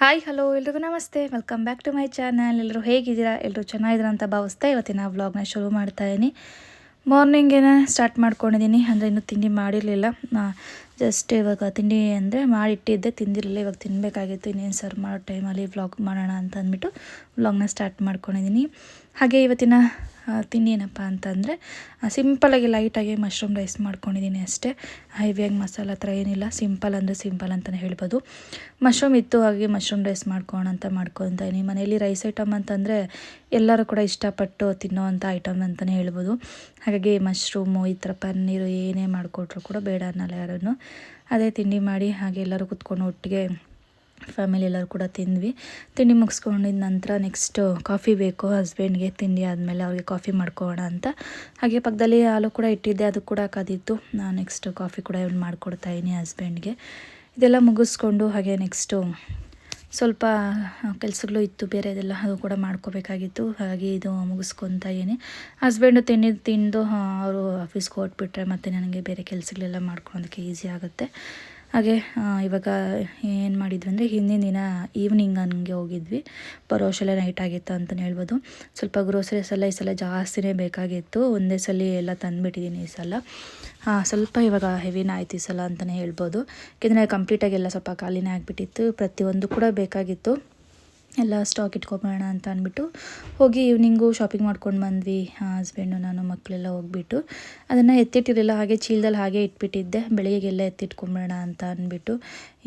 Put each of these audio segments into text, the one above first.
Hi, hello, ಎಲ್ರಿಗೂ ನಮಸ್ತೆ. Welcome back to my channel. ಎಲ್ಲರೂ ಹೇಗಿದ್ದೀರಾ? ಎಲ್ಲರೂ ಚೆನ್ನಾಗಿದ್ದೀರಾ ಅಂತ ಭಾವಿಸ್ತಾ ಇವತ್ತಿನ ವ್ಲಾಗ್ನ ಶುರು ಮಾಡ್ತಾಯಿದ್ದೀನಿ ಮಾರ್ನಿಂಗ್ ಮಾರ್ನಿಂಗೇನೆ ಸ್ಟಾರ್ಟ್ ಮಾಡ್ಕೊಂಡಿದ್ದೀನಿ ಅಂದರೆ ಇನ್ನೂ ತಿಂಡಿ ಮಾಡಿರಲಿಲ್ಲ. ಜಸ್ಟ್ ಇವಾಗ ತಿಂಡಿ ಅಂದರೆ ಮಾಡಿಟ್ಟಿದ್ದೆ. ತಿಂದಿರಲಿಲ್ಲ. ಇವಾಗ ತಿನ್ನಬೇಕಾಗಿತ್ತು ಇನ್ನೇನು ಸರ್ವ್ ಮಾಡೋ ಟೈಮಲ್ಲಿ ವ್ಲಾಗ್ ಮಾಡೋಣ ಅಂತ ಅಂದ್ಬಿಟ್ಟು ವ್ಲಾಗ್ನ ಸ್ಟಾರ್ಟ್ ಮಾಡ್ಕೊಂಡಿದ್ದೀನಿ ಹಾಗೆ ಇವತ್ತಿನ ಆ, ತಿಂಡಿ ಏನಪ್ಪ ಅಂತಂದರೆ ಸಿಂಪಲಾಗಿ ಲೈಟಾಗಿ ಮಶ್ರೂಮ್ ರೈಸ್ ಮಾಡ್ಕೊಂಡಿದ್ದೀನಿ ಅಷ್ಟೇ. ಹೆವಿಯಾಗಿ ಮಸಾಲ ಥರ ಏನಿಲ್ಲ ಸಿಂಪಲ್ ಅಂದರೆ ಸಿಂಪಲ್ ಅಂತಲೇ ಹೇಳ್ಬೋದು. ಮಶ್ರೂಮ್ ಇತ್ತು ಹಾಗೆ ಮಶ್ರೂಮ್ ರೈಸ್ ಮಾಡ್ಕೋಣ ಅಂತ ಮಾಡ್ಕೊತಾ ಮನೆಯಲ್ಲಿ ರೈಸ್ ಐಟಮ್ ಅಂತಂದರೆ ಎಲ್ಲರೂ ಕೂಡ ಇಷ್ಟಪಟ್ಟು ತಿನ್ನೋವಂಥ ಐಟಮ್ ಅಂತಲೇ ಹೇಳ್ಬೋದು. ಹಾಗಾಗಿ ಮಶ್ರೂಮು ಈ ಥರ ಪನ್ನೀರು ಏನೇ ಮಾಡಿಕೊಟ್ರು ಕೂಡ ಬೇಡ ಅನ್ನಲ್ಲ ಯಾರನ್ನು. ಅದೇ ತಿಂಡಿ ಮಾಡಿ ಹಾಗೆ ಎಲ್ಲರೂ ಕುತ್ಕೊಂಡು ಒಟ್ಟಿಗೆ ಫ್ಯಾಮಿಲಿ ಎಲ್ಲರೂ ಕೂಡ ತಿಂದ್ವಿ. ತಿಂಡಿ ಮುಗಿಸ್ಕೊಂಡಿದ್ದ ನಂತರ ನೆಕ್ಸ್ಟು ಕಾಫಿ ಬೇಕು ಹಸ್ಬೆಂಡ್ಗೆ ತಿಂಡಿ ಆದಮೇಲೆ ಅವ್ರಿಗೆ ಕಾಫಿ ಮಾಡ್ಕೊಳ್ಳೋಣ ಅಂತ. ಹಾಗೆ ಪಕ್ಕದಲ್ಲಿ ಹಾಲು ಕೂಡ ಇಟ್ಟಿದ್ದೆ, ಅದು ಕೂಡ ಕಾದಿತ್ತು ನಾನು ನೆಕ್ಸ್ಟು ಕಾಫಿ ಕೂಡ ಇವ್ನು ಮಾಡ್ಕೊಡ್ತಾ ಇದ್ದೀನಿ ಹಸ್ಬೆಂಡ್ಗೆ ಇದೆಲ್ಲ ಮುಗಿಸ್ಕೊಂಡು ಹಾಗೆ ನೆಕ್ಸ್ಟು ಸ್ವಲ್ಪ ಕೆಲಸಗಳು ಇತ್ತು ಬೇರೆ ಇದೆಲ್ಲ ಅದು ಕೂಡ ಮಾಡ್ಕೋಬೇಕಾಗಿತ್ತು. ಹಾಗೆ ಇದು ಮುಗಿಸ್ಕೊತಾ ಏನಿ ಹಸ್ಬೆಂಡು ತಿಂಡಿದ್ದು ತಿಂದು ಅವರು ಆಫೀಸ್ಗೆ ಹೊರಟ್ಬಿಟ್ರೆ ಮತ್ತು ನನಗೆ ಬೇರೆ ಕೆಲಸಗಳೆಲ್ಲ ಮಾಡ್ಕೊಳೋದಕ್ಕೆ ಈಸಿ ಆಗುತ್ತೆ. ಹಾಗೆ ಇವಾಗ ಏನು ಮಾಡಿದ್ವಿ ಅಂದರೆ ಹಿಂದಿನ ದಿನ ಈವ್ನಿಂಗ್ ಹಂಗೆ ಹೋಗಿದ್ವಿ. ಪರೋಶಲೆ ನೈಟ್ ಆಗಿತ್ತು ಅಂತಲೇ ಹೇಳ್ಬೋದು. ಸ್ವಲ್ಪ ಗ್ರೋಸರೀಸ್ ಎಲ್ಲ ಈ ಸಲ ಜಾಸ್ತಿನೇ ಬೇಕಾಗಿತ್ತು. ಒಂದೇ ಸಲ ಎಲ್ಲ ತಂದುಬಿಟ್ಟಿದ್ದೀನಿ ಈ ಸಲ. ಹಾಂ, ಸ್ವಲ್ಪ ಇವಾಗ ಹೆವಿನ ಆಯ್ತು ಈ ಸಲ ಅಂತಲೇ ಹೇಳ್ಬೋದು. ಯಾಕೆಂದರೆ ಕಂಪ್ಲೀಟಾಗಿ ಎಲ್ಲ ಸ್ವಲ್ಪ ಖಾಲಿನೇ ಆಗಿಬಿಟ್ಟಿತ್ತು. ಪ್ರತಿಯೊಂದು ಕೂಡ ಬೇಕಾಗಿತ್ತು. ಎಲ್ಲ ಸ್ಟಾಕ್ ಇಟ್ಕೊಬೋಣ ಅಂತ ಅಂದ್ಬಿಟ್ಟು ಹೋಗಿ ಈವ್ನಿಂಗು ಶಾಪಿಂಗ್ ಮಾಡ್ಕೊಂಡು ಬಂದ್ವಿ. ಹಸ್ಬೆಂಡು ನಾನು ಮಕ್ಕಳೆಲ್ಲ ಹೋಗ್ಬಿಟ್ಟು ಅದನ್ನು ಎತ್ತಿಟ್ಟಿರಲಿಲ್ಲ, ಹಾಗೆ ಚೀಲದಲ್ಲಿ ಹಾಗೆ ಇಟ್ಬಿಟ್ಟಿದ್ದೆ. ಬೆಳಿಗ್ಗೆಲ್ಲ ಎತ್ತಿಟ್ಕೊಂಬೋಣ ಅಂತ ಅಂದ್ಬಿಟ್ಟು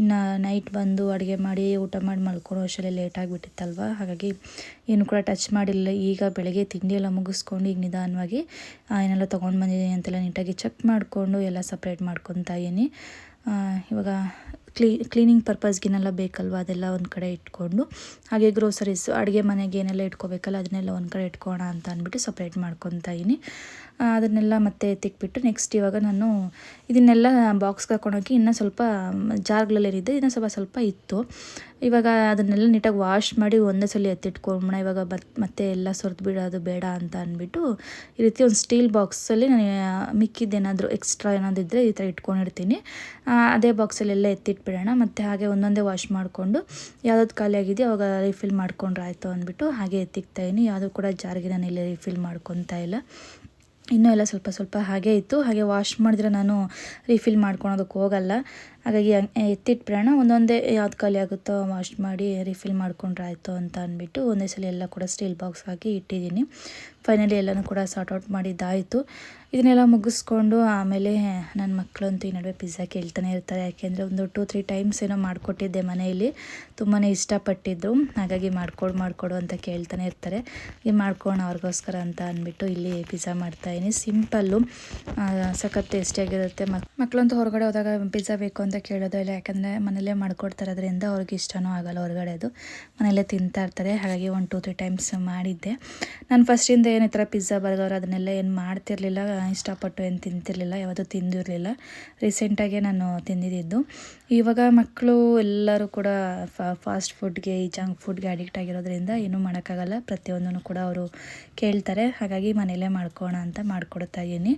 ಇನ್ನು ನೈಟ್ ಬಂದು ಅಡುಗೆ ಮಾಡಿ, ಊಟ ಮಾಡಿ ಮಲ್ಕೊಳ್ಳೋ ಅಷ್ಟರಲ್ಲಿ ಲೇಟ್ ಆಗಿಬಿಟ್ಟಿತ್ತಲ್ವ? ಹಾಗಾಗಿ ಏನು ಕೂಡ ಟಚ್ ಮಾಡಿಲ್ಲ ಈಗ ಬೆಳಗ್ಗೆ ತಿಂಡಿ ಎಲ್ಲ ಮುಗಿಸ್ಕೊಂಡು ಈಗ ನಿಧಾನವಾಗಿ ಏನೆಲ್ಲ ತೊಗೊಂಡು ಬಂದಿದ್ದೀನಿ ಅಂತೆಲ್ಲ ನೀಟಾಗಿ ಚೆಕ್ ಮಾಡಿಕೊಂಡು ಎಲ್ಲ ಸಪ್ರೇಟ್ ಮಾಡ್ಕೊತಾ ಇದ್ದೀನಿ. ಇವಾಗ ಕ್ಲೀ ಕ್ಲೀನಿಂಗ್ ಪರ್ಪಸ್ಗೇನೆಲ್ಲ ಬೇಕಲ್ವ? ಅದೆಲ್ಲ ಒಂದು ಕಡೆ ಇಟ್ಕೊಂಡು, ಹಾಗೆ ಗ್ರೋಸರೀಸ್ ಅಡುಗೆ ಮನೆಗೆ ಏನೆಲ್ಲ ಇಟ್ಕೋಬೇಕಲ್ಲ, ಅದನ್ನೆಲ್ಲ ಒಂದು ಕಡೆ ಇಟ್ಕೋಣ ಅಂತ ಅಂದ್ಬಿಟ್ಟು ಸಪ್ರೇಟ್ ಮಾಡ್ಕೊತಾ ಇದ್ದೀನಿ. ಅದನ್ನೆಲ್ಲ ಮತ್ತೆ ತಿಕ್ಬಿಟ್ಟು ನೆಕ್ಸ್ಟ್ ಇವಾಗ ನಾನು ಇದನ್ನೆಲ್ಲ ಬಾಕ್ಸ್ಗೆ ಕರ್ಕೊಂಡೋಗಿ ಇನ್ನೂ ಸ್ವಲ್ಪ ಜಾರ್ಗಳಲ್ಲೇನಿದೆ, ಇನ್ನೂ ಸ್ವಲ್ಪ ಸ್ವಲ್ಪ ಇತ್ತು. ಇವಾಗ ಅದನ್ನೆಲ್ಲ ನೀಟಾಗಿ ವಾಶ್ ಮಾಡಿ ಒಂದೇ ಸಲ ಎತ್ತಿಟ್ಕೊಂಬಣ ಇವಾಗ ಬತ್, ಮತ್ತೆ ಎಲ್ಲ ಸೊರ್ದು ಬಿಡೋದು ಬೇಡ ಅಂತ ಅಂದ್ಬಿಟ್ಟು ಈ ರೀತಿ ಒಂದು ಸ್ಟೀಲ್ ಬಾಕ್ಸಲ್ಲಿ ನಾನು ಮಿಕ್ಕಿದ್ದೇನಾದರೂ ಎಕ್ಸ್ಟ್ರಾ ಏನಾದರೂ ಇದ್ದರೆ ಈ ಥರ ಇಟ್ಕೊಂಡಿರ್ತೀನಿ. ಅದೇ ಬಾಕ್ಸಲ್ಲೆಲ್ಲ ಎತ್ತಿಟ್ಬಿಡೋಣ. ಮತ್ತು ಹಾಗೆ ಒಂದೊಂದೇ ವಾಶ್ ಮಾಡಿಕೊಂಡು ಯಾವ್ದಾದ್ರು ಖಾಲಿ ಆಗಿದೆಯೋ ಅವಾಗ ರಿಫಿಲ್ ಮಾಡ್ಕೊಂಡ್ರೆ ಆಯಿತು ಅಂದ್ಬಿಟ್ಟು ಹಾಗೆ ಎತ್ತಿಕ್ತಾಯಿನಿ ಯಾವುದೂ ಕೂಡ ಜಾರಿಗೆ ನಾನು ಇಲ್ಲಿ ರಿಫಿಲ್ ಮಾಡ್ಕೊತಾ ಇಲ್ಲ. ಇನ್ನೂ ಎಲ್ಲ ಸ್ವಲ್ಪ ಸ್ವಲ್ಪ ಹಾಗೆ ಇತ್ತು. ಹಾಗೆ ವಾಶ್ ಮಾಡಿದ್ರೆ ನಾನು ರಿಫಿಲ್ ಮಾಡ್ಕೊಳೋದಕ್ಕೆ ಹೋಗಲ್ಲ. ಹಾಗಾಗಿ ಹಂಗ್- ಎತ್ತಿಟ್ಬಿಡೋಣ ಒಂದೊಂದೇ ಯಾವ್ದು ಖಾಲಿ ಆಗುತ್ತೋ ವಾಶ್ ಮಾಡಿ ರಿಫಿಲ್ ಮಾಡ್ಕೊಂಡ್ರೆ ಆಯಿತು ಅಂತ ಅಂದ್ಬಿಟ್ಟು ಒಂದೇ ಸಲ ಎಲ್ಲ ಕೂಡ ಸ್ಟೀಲ್ ಬಾಕ್ಸ್ ಹಾಕಿ ಇಟ್ಟಿದ್ದೀನಿ. ಫೈನಲಿ ಎಲ್ಲನೂ ಕೂಡ ಸಾರ್ಟ್ ಔಟ್ ಮಾಡಿದ್ದಾಯಿತು. ಇದನ್ನೆಲ್ಲ ಮುಗಿಸ್ಕೊಂಡು ಆಮೇಲೆ ನನ್ನ ಮಕ್ಕಳಂತೂ ಈ ನಡುವೆ ಪಿಜ್ಜಾ ಕೇಳ್ತಾನೆ ಇರ್ತಾರೆ. ಯಾಕೆಂದರೆ ಒಂದು ಟೂ ತ್ರೀ ಟೈಮ್ಸ್ ಏನೋ ಮಾಡಿಕೊಟ್ಟಿದ್ದೆ ಮನೆಯಲ್ಲಿ. ತುಂಬಾ ಇಷ್ಟಪಟ್ಟಿದ್ದರು ಹಾಗಾಗಿ ಮಾಡ್ಕೊಡು ಮಾಡಿಕೊಡು ಅಂತ ಕೇಳ್ತಾನೆ ಇರ್ತಾರೆ. ಈ ಮಾಡ್ಕೋಣ ಅವ್ರಿಗೋಸ್ಕರ ಅಂತ ಅಂದ್ಬಿಟ್ಟು ಇಲ್ಲಿ ಪಿಜ್ಜಾ ಮಾಡ್ತಾಯಿದ್ದೀನಿ ಸಿಂಪಲ್ಲು ಸಖತ್ ಟೇಸ್ಟಿಯಾಗಿರುತ್ತೆ ಮಕ್ ಮಕ್ಕಳಂತೂ ಹೊರಗಡೆ ಹೋದಾಗ ಪಿಜ್ಜಾ ಬೇಕು ಕೇಳೋದು ಇಲ್ಲ. ಯಾಕಂದರೆ ಮನೆಯಲ್ಲೇ ಮಾಡ್ಕೊಡ್ತಾರೋದ್ರಿಂದ ಅವ್ರಿಗೆ ಇಷ್ಟನೂ ಆಗಲ್ಲ ಹೊರಗಡೆ ಅದು. ಮನೆಯಲ್ಲೇ ತಿಂತಾ ಇರ್ತಾರೆ. ಹಾಗಾಗಿ ಒಂದು ಟೂ ತ್ರೀ ಟೈಮ್ಸ್ ಮಾಡಿದ್ದೆ. ನಾನು ಫಸ್ಟಿಂದ ಏನು ಈ ಥರ ಪಿಜ್ಜಾ ಬರ್ಗರ್ ಅದನ್ನೆಲ್ಲ ಏನು ಮಾಡ್ತಿರ್ಲಿಲ್ಲ. ಇಷ್ಟಪಟ್ಟು ಏನು ತಿಂತಿರ್ಲಿಲ್ಲ. ಯಾವತ್ತೂ ತಿಂದಿರಲಿಲ್ಲ. ರೀಸೆಂಟಾಗೆ ನಾನು ತಿಂದಿದ್ದು. ಇವಾಗ ಮಕ್ಕಳು ಎಲ್ಲರೂ ಕೂಡ ಫಾಸ್ಟ್ ಫುಡ್ಗೆ ಈ ಜಂಕ್ ಫುಡ್ಗೆ ಅಡಿಕ್ಟ್ ಆಗಿರೋದ್ರಿಂದ ಏನೂ ಮಾಡೋಕ್ಕಾಗಲ್ಲ. ಪ್ರತಿಯೊಂದನ್ನು ಕೂಡ ಅವರು ಕೇಳ್ತಾರೆ. ಹಾಗಾಗಿ ಮನೆಯಲ್ಲೇ ಮಾಡ್ಕೋಣ ಅಂತ ಮಾಡಿಕೊಡ್ತಾ ಇದ್ದೀನಿ.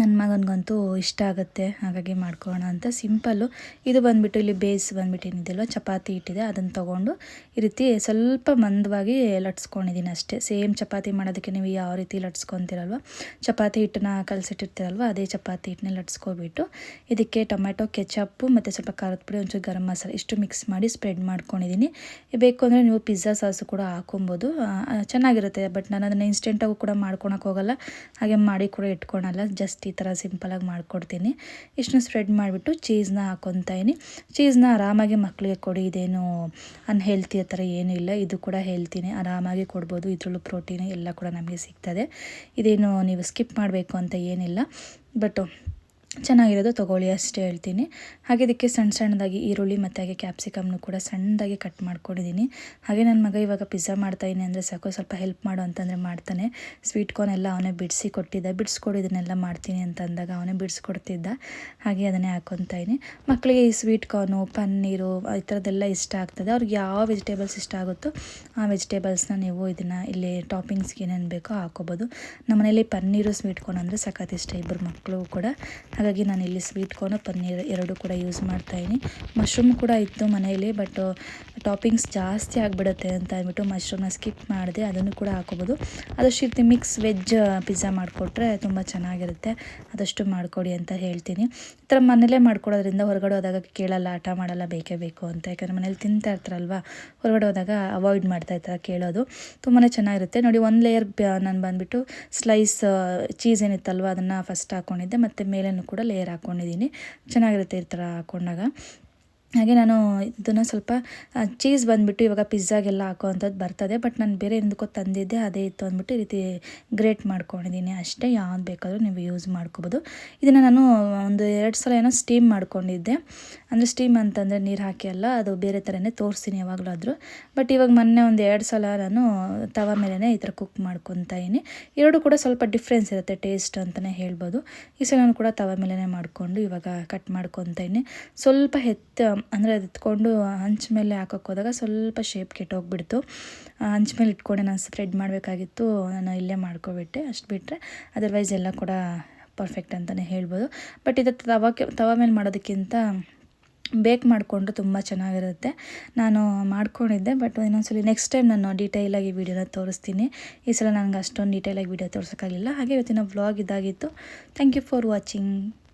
ನನ್ನ ಮಗನಿಗಂತೂ ಇಷ್ಟ ಆಗುತ್ತೆ, ಹಾಗಾಗಿ ಮಾಡ್ಕೊಳ್ಳೋಣ ಅಂತ ಸಿಂಪಲ್ಲು. ಇದು ಬಂದುಬಿಟ್ಟು ಇಲ್ಲಿ ಬೇಸ್ ಬಂದುಬಿಟ್ಟು ಏನಿದೆಯಲ್ವ, ಚಪಾತಿ ಇಟ್ಟಿದೆ ಅದನ್ನು ತೊಗೊಂಡು ಈ ರೀತಿ ಸ್ವಲ್ಪ ಮಂದವಾಗಿ ಲಟ್ಸ್ಕೊಂಡಿದ್ದೀನಿ ಅಷ್ಟೇ. ಸೇಮ್ ಚಪಾತಿ ಮಾಡೋದಕ್ಕೆ ನೀವು ಯಾವ ರೀತಿ ಲಟ್ಸ್ಕೊತಿರಲ್ವ, ಚಪಾತಿ ಹಿಟ್ಟನ್ನ ಕಲಸಿಟ್ಟಿರ್ತೀರಲ್ವ, ಅದೇ ಚಪಾತಿ ಹಿಟ್ಟನ್ನ ಲಟ್ಸ್ಕೊಬಿಟ್ಟು ಇದಕ್ಕೆ ಟೊಮೆಟೊ ಕೆಚಪ್ಪು ಮತ್ತು ಸ್ವಲ್ಪ ಖಾರದ ಪುಡಿ, ಒಂಚೂರು ಗರಂ ಮಸಾಲೆ ಇಷ್ಟು ಮಿಕ್ಸ್ ಮಾಡಿ ಸ್ಪ್ರೆಡ್ ಮಾಡ್ಕೊಂಡಿದ್ದೀನಿ ಬೇಕು ಅಂದರೆ ನೀವು ಪಿಜ್ಜಾ ಸಾಸು ಕೂಡ ಹಾಕೊಬೋದು. ಚೆನ್ನಾಗಿರುತ್ತೆ, ಬಟ್ ನಾನು ಅದನ್ನು ಇನ್ಸ್ಟೆಂಟಾಗೂ ಕೂಡ ಮಾಡ್ಕೊಳಕ್ಕೆ ಹೋಗಲ್ಲ, ಹಾಗೆ ಮಾಡಿ ಕೂಡ ಇಟ್ಕೊಳಲ್ಲ, ಜಸ್ಟ್ ಈ ಥರ ಸಿಂಪಲಾಗಿ ಮಾಡಿಕೊಡ್ತೀನಿ. ಇಷ್ಟನ್ನ ಸ್ಪ್ರೆಡ್ ಮಾಡಿಬಿಟ್ಟು ಚೀಸ್ನ ಹಾಕೊತಾಯಿನಿ ಚೀಸ್ನ ಆರಾಮಾಗಿ ಮಕ್ಕಳಿಗೆ ಕೊಡಿ, ಇದೇನು ಅನ್ಹೆಲ್ತಿ ಆ ಥರ ಏನೂ ಇಲ್ಲ. ಇದು ಕೂಡ ಹೇಳ್ತೀನಿ ಆರಾಮಾಗಿ ಕೊಡ್ಬೋದು. ಇದರಲ್ಲೂ ಪ್ರೋಟೀನ್ ಎಲ್ಲ ಕೂಡ ನಮಗೆ ಸಿಗ್ತದೆ. ಇದೇನು ನೀವು ಸ್ಕಿಪ್ ಮಾಡಬೇಕು ಅಂತ ಏನಿಲ್ಲ. ಬಟ್ ಚೆನ್ನಾಗಿರೋದು ತೊಗೊಳ್ಳಿ, ಅಷ್ಟೇ ಹೇಳ್ತೀನಿ. ಹಾಗೆ ಇದಕ್ಕೆ ಸಣ್ಣ ಸಣ್ಣದಾಗಿ ಈರುಳ್ಳಿ ಮತ್ತು ಹಾಗೆ ಕ್ಯಾಪ್ಸಿಕಮ್ನು ಕೂಡ ಸಣ್ಣದಾಗಿ ಕಟ್ ಮಾಡ್ಕೊಂಡಿದ್ದೀನಿ ಹಾಗೆ ನನ್ನ ಮಗ ಇವಾಗ ಪಿಜ್ಜಾ ಮಾಡ್ತಾಯಿದ್ದೀನಿ ಅಂದರೆ ಸಾಕು, ಸ್ವಲ್ಪ ಹೆಲ್ಪ್ ಮಾಡು ಅಂತಂದರೆ ಮಾಡ್ತಾನೆ. ಸ್ವೀಟ್ ಕಾರ್ನ್ ಎಲ್ಲ ಅವನೇ ಬಿಡಿಸಿ ಕೊಟ್ಟಿದ್ದ ಬಿಡಿಸ್ಕೊಡು ಇದನ್ನೆಲ್ಲ ಮಾಡ್ತೀನಿ ಅಂತ ಅಂದಾಗ ಅವನೇ ಬಿಡಿಸ್ಕೊಡ್ತಿದ್ದ. ಹಾಗೆ ಅದನ್ನೇ ಹಾಕೊತಾಯಿನಿ ಮಕ್ಕಳಿಗೆ ಈ ಸ್ವೀಟ್ ಕಾರ್ನು ಪನ್ನೀರು ಈ ಥರದ್ದೆಲ್ಲ ಇಷ್ಟ ಆಗ್ತದೆ. ಅವ್ರಿಗೆ ಯಾವ ವೆಜಿಟೇಬಲ್ಸ್ ಇಷ್ಟ ಆಗುತ್ತೋ ಆ ವೆಜಿಟೇಬಲ್ಸ್ನ ನೀವು ಇದನ್ನು ಇಲ್ಲಿ ಟಾಪಿಂಗ್ಸ್ಗೆ ಏನೇನು ಬೇಕೋ ಹಾಕೋಬೋದು ನಮ್ಮನೇಲಿ ಪನ್ನೀರು ಸ್ವೀಟ್ ಕಾರ್ನ್ ಅಂದರೆ ಸಖತ್ ಇಷ್ಟ ಇಬ್ಬರು ಮಕ್ಕಳು ಕೂಡ. ಹಾಗಾಗಿ ನಾನು ಇಲ್ಲಿ ಸ್ವೀಟ್ ಕಾರ್ನು ಪನ್ನೀರ್ ಎರಡು ಕೂಡ ಯೂಸ್ ಮಾಡ್ತಾಯಿದ್ದೀನಿ ಮಶ್ರೂಮ್ ಕೂಡ ಇತ್ತು ಮನೆಯಲ್ಲಿ ಬಟ್ ಟಾಪಿಂಗ್ಸ್ ಜಾಸ್ತಿ ಆಗಿಬಿಡುತ್ತೆ ಅಂತ ಅಂದ್ಬಿಟ್ಟು ಮಶ್ರೂಮ್ನ ಸ್ಕಿಪ್ ಮಾಡಿದೆ, ಅದನ್ನು ಕೂಡ ಹಾಕೋಬೋದು ಆದಷ್ಟು ರೀತಿ ಮಿಕ್ಸ್ ವೆಜ್ ಪಿಜ್ಜಾ ಮಾಡಿಕೊಟ್ರೆ ತುಂಬ ಚೆನ್ನಾಗಿರುತ್ತೆ. ಅದಷ್ಟು ಮಾಡಿಕೊಡಿ ಅಂತ ಹೇಳ್ತೀನಿ. ಈ ಥರ ಮನೇಲೇ ಮಾಡ್ಕೊಡೋದ್ರಿಂದ ಹೊರಗಡೆ ಹೋದಾಗ ಕೇಳಲ್ಲ, ಆಟ ಮಾಡಲ್ಲ, ಬೇಕೇ ಬೇಕು ಅಂತ. ಯಾಕಂದರೆ ಮನೇಲಿ ತಿಂತಾ ಇರ್ತಾರಲ್ವ, ಹೊರಗಡೆ ಹೋದಾಗ ಅವಾಯ್ಡ್ ಮಾಡ್ತಾ ಇರ್ತಾರೆ ಕೇಳೋದು. ತುಂಬಾ ಚೆನ್ನಾಗಿರುತ್ತೆ. ನೋಡಿ, ಒಂದು ಲೇಯರ್ ನಾನು ಬಂದುಬಿಟ್ಟು ಸ್ಲೈಸ್ ಚೀಸ್ ಏನಿತ್ತಲ್ವ, ಅದನ್ನು ಫಸ್ಟ್ ಹಾಕ್ಕೊಂಡಿದ್ದೆ ಮತ್ತು ಮೇಲೇನು ಕೂಡ ಲೇಯರ್ ಹಾಕ್ಕೊಂಡಿದ್ದೀನಿ ಚೆನ್ನಾಗಿರುತ್ತೆ ಈ ಥರ ಹಾಕ್ಕೊಂಡಾಗ ಹಾಗೆ ನಾನು ಇದನ್ನು ಸ್ವಲ್ಪ ಚೀಸ್ ಬಂದುಬಿಟ್ಟು ಇವಾಗ ಪಿಜ್ಜಾಗೆಲ್ಲ ಹಾಕೋವಂಥದ್ದು ಬರ್ತದೆ. ಬಟ್ ನಾನು ಬೇರೆ ಎಂದಕ್ಕೋ ತಂದಿದ್ದೆ, ಅದೇ ಇತ್ತು ಅಂದ್ಬಿಟ್ಟು ಈ ರೀತಿ ಗ್ರೇಟ್ ಮಾಡ್ಕೊಂಡಿದ್ದೀನಿ. ಅಷ್ಟೇ ಯಾವ್ದು ಬೇಕಾದರೂ ನೀವು ಯೂಸ್ ಮಾಡ್ಕೋಬೋದು. ಇದನ್ನು ನಾನು ಒಂದು ಎರಡು ಸಲ ಏನೋ ಸ್ಟೀಮ್ ಮಾಡ್ಕೊಂಡಿದ್ದೆ. ಅಂದರೆ ಸ್ಟೀಮ್ ಅಂತಂದರೆ ನೀರು ಹಾಕಿ ಅಲ್ಲ, ಅದು ಬೇರೆ ಥರನೇ ತೋರಿಸ್ತೀನಿ ಯಾವಾಗಲಾದರೂ. ಬಟ್ ಇವಾಗ ಮೊನ್ನೆ ಒಂದು ಎರಡು ಸಲ ನಾನು ತವ ಮೇಲೇ ಈ ಥರ ಕುಕ್ ಮಾಡ್ಕೊತಾ ಎರಡು ಕೂಡ ಸ್ವಲ್ಪ ಡಿಫ್ರೆನ್ಸ್ ಇರುತ್ತೆ ಟೇಸ್ಟ್ ಅಂತಲೇ ಹೇಳ್ಬೋದು. ಈ ಸಲ ನಾನು ಕೂಡ ತವ ಮೇಲೇ ಮಾಡಿಕೊಂಡು ಇವಾಗ ಕಟ್ ಮಾಡ್ಕೊತಾಯಿನಿ ಸ್ವಲ್ಪ ಹೆತ್ತ ಅಂದರೆ ಅದು ಎತ್ಕೊಂಡು ಹಂಚ ಮೇಲೆ ಹಾಕೋಕೆ ಹೋದಾಗ ಸ್ವಲ್ಪ ಶೇಪ್ ಕೆಟ್ಟೋಗ್ಬಿಡ್ತು. ಹಂಚ ಮೇಲೆ ಇಟ್ಕೊಂಡೆ ನಾನು ಸ್ಪ್ರೆಡ್ ಮಾಡಬೇಕಾಗಿತ್ತು, ನಾನು ಇಲ್ಲೇ ಮಾಡ್ಕೊಬಿಟ್ಟೆ. ಅಷ್ಟು ಬಿಟ್ಟರೆ ಅದರ್ವೈಸ್ ಎಲ್ಲ ಕೂಡ ಪರ್ಫೆಕ್ಟ್ ಅಂತಲೇ ಹೇಳ್ಬೋದು. ಬಟ್ ಇದು ತವಕ್ಕೆ ತವ ಮೇಲೆ ಮಾಡೋದಕ್ಕಿಂತ ಬೇಕ್ ಮಾಡಿಕೊಂಡ್ರೆ ತುಂಬ ಚೆನ್ನಾಗಿರುತ್ತೆ. ನಾನು ಮಾಡ್ಕೊಂಡಿದ್ದೆ ಬಟ್ ಇನ್ನೊಂದ್ಸಲಿ ನೆಕ್ಸ್ಟ್ ಟೈಮ್ ನಾನು ಡೀಟೇಲಾಗಿ ವೀಡಿಯೋನ ತೋರಿಸ್ತೀನಿ. ಈ ಸಲ ನನಗೆ ಅಷ್ಟೊಂದು ಡೀಟೇಲಾಗಿ ವೀಡಿಯೋ ತೋರಿಸೋಕ್ಕಾಗಲಿಲ್ಲ. ಹಾಗೆ ಇವತ್ತಿನ ವ್ಲಾಗ್ ಇದಾಗಿತ್ತು. Thank you for watching